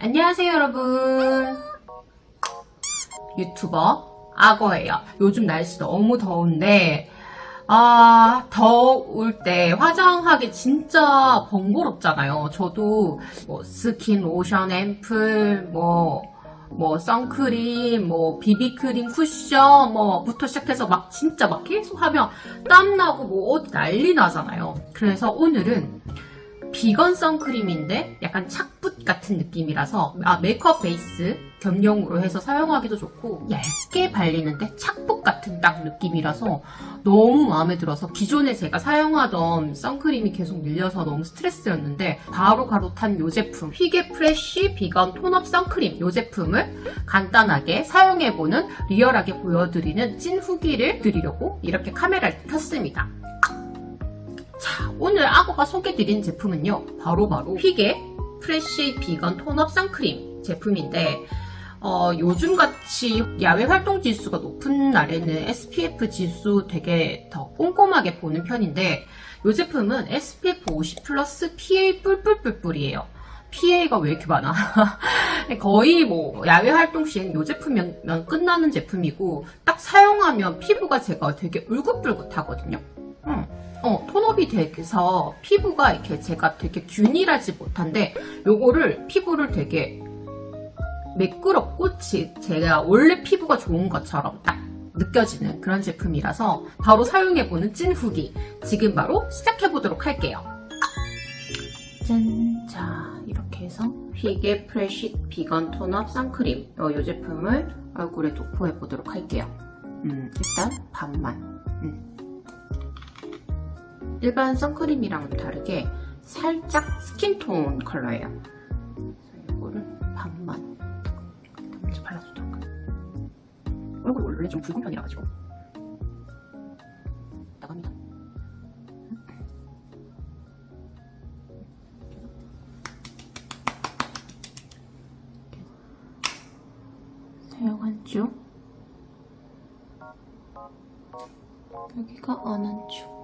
안녕하세요 여러분. 유튜버 악어예요. 요즘 날씨 너무 더운데 아 더울 때 화장하기 진짜 번거롭잖아요. 저도 뭐 스킨 로션 앰플 뭐뭐 선크림, 뭐 비비크림, 쿠션, 뭐부터 시작해서 막 진짜 막 계속 하면 땀 나고 뭐 어디 난리 나잖아요. 그래서 오늘은 비건 선크림인데 약간 착붙 같은 느낌이라서 아, 메이크업 베이스 겸용으로 해서 사용하기도 좋고 얇게 발리는데 착붙 같은 딱 느낌이라서 너무 마음에 들어서 기존에 제가 사용하던 선크림이 계속 밀려서 너무 스트레스였는데 바로 가로탄 요 제품 휘게 프레쉬 비건 톤업 선크림 요 제품을 간단하게 사용해보는 리얼하게 보여드리는 찐 후기를 드리려고 이렇게 카메라를 켰습니다. 자, 오늘 악어가 소개드린 제품은요, 바로바로 휘게 프레쉬 비건 톤업 선크림 제품인데, 어, 요즘같이 야외 활동 지수가 높은 날에는 SPF 지수 되게 더 꼼꼼하게 보는 편인데, 이 제품은 SPF 50 플러스 PA 뿔뿔뿔뿔이에요. PA가 왜 이렇게 많아? 거의 뭐 야외 활동 시엔 이 제품이면 끝나는 제품이고 딱 사용하면 피부가 제가 되게 울긋불긋하거든요. 음. 어, 톤업이 돼서 피부가 이렇게 제가 되게 균일하지 못한데 요거를 피부를 되게 매끄럽고 지- 제가 원래 피부가 좋은 것처럼 딱 느껴지는 그런 제품이라서 바로 사용해보는 찐 후기 지금 바로 시작해보도록 할게요. 짠! 자, 이렇게 해서 휘게 프레쉬 비건 톤업 선크림 어, 이 제품을 얼굴에 도포해보도록 할게요. 음, 일단 반만. 음. 일반 선크림이랑은 다르게 살짝 스킨톤 컬러예요. 이거를 반만 먼저 발라주도록. 얼굴이 원래 좀 붉은 편이라 가지고 나갑니다. 사용 한쪽 여기가 안 한쪽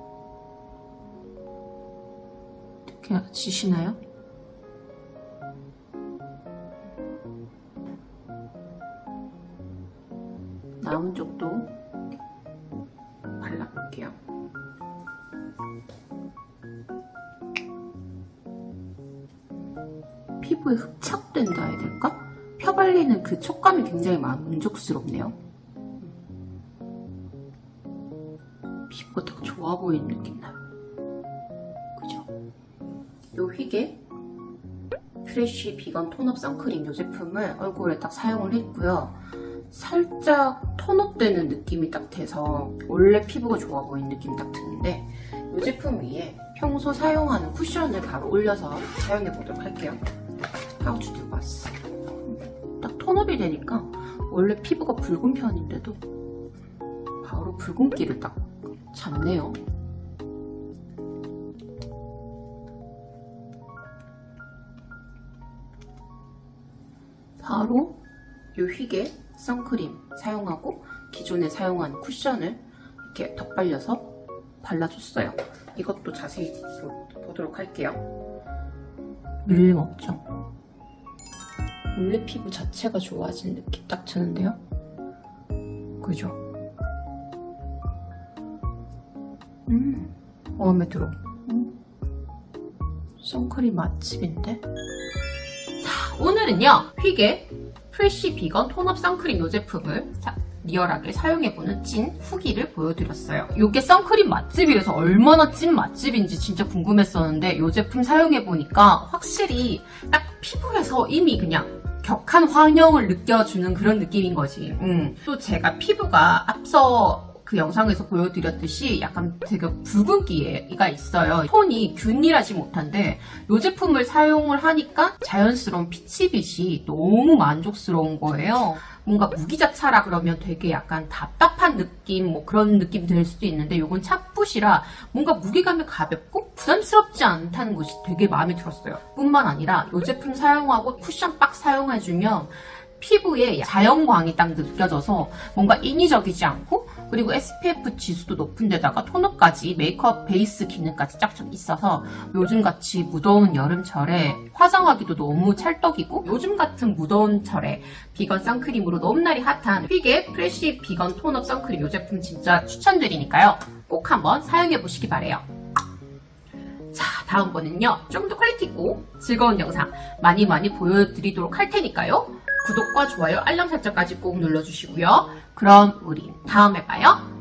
어떻게 지시나요? 나온 쪽도 발라볼게요. 피부에 흡착된다 해야 될까? 펴발리는 그 촉감이 굉장히 만족스럽네요. 피부가 딱 좋아 보이는 느낌 나요. 요 휘게 프레쉬 비건 톤업 선크림 이 제품을 얼굴에 딱 사용을 했고요. 살짝 톤업되는 느낌이 딱 돼서 원래 피부가 좋아 보이는 느낌이 딱 드는데 이 제품 위에 평소 사용하는 쿠션을 바로 올려서 사용해 보도록 할게요. 파우치 들고 왔어. 딱 톤업이 되니까 원래 피부가 붉은 편인데도 바로 붉은기를 딱 잡네요. 이 휘게 선크림 사용하고 기존에 사용하는 쿠션을 이렇게 덧발려서 발라줬어요. 이것도 자세히 보- 보도록 할게요. 밀림 없죠? 원래 피부 자체가 좋아진 느낌 딱 드는데요? 그죠? 음, 마음에 들어. 음. 선크림 맛집인데? 자, 오늘은요, 휘게 프레쉬 비건 톤업 선크림 이 제품을 자, 리얼하게 사용해보는 찐 후기를 보여드렸어요. 이게 선크림 맛집이라서 얼마나 찐 맛집인지 진짜 궁금했었는데 이 제품 사용해보니까 확실히 딱 피부에서 이미 그냥 격한 환영을 느껴주는 그런 느낌인 거지. 음. 또 제가 피부가 앞서 그 영상에서 보여드렸듯이 약간 되게 붉은기가 있어요. 톤이 균일하지 못한데 이 제품을 사용을 하니까 자연스러운 피치빛이 너무 만족스러운 거예요. 뭔가 무기자차라 그러면 되게 약간 답답한 느낌, 뭐 그런 느낌 들 수도 있는데 이건 착붙이라 뭔가 무게감이 가볍고 부담스럽지 않다는 것이 되게 마음에 들었어요. 뿐만 아니라 이 제품 사용하고 쿠션 빡 사용해주면 피부에 자연광이 딱 느껴져서 뭔가 인위적이지 않고 그리고 SPF 지수도 높은 데다가 톤업까지 메이크업 베이스 기능까지 쫙쫙 있어서 요즘같이 무더운 여름철에 화장하기도 너무 찰떡이고 요즘 같은 무더운 철에 비건 선크림으로 너무나리 핫한 휘게 프레쉬 비건 톤업 선크림 이 제품 진짜 추천드리니까요. 꼭 한번 사용해 보시기 바래요. 자, 다음 거는요. 좀 더 퀄리티 있고 즐거운 영상 많이 많이 보여드리도록 할 테니까요. 구독과 좋아요, 알람 설정까지 꼭 눌러주시고요. 그럼 우린 다음에 봐요.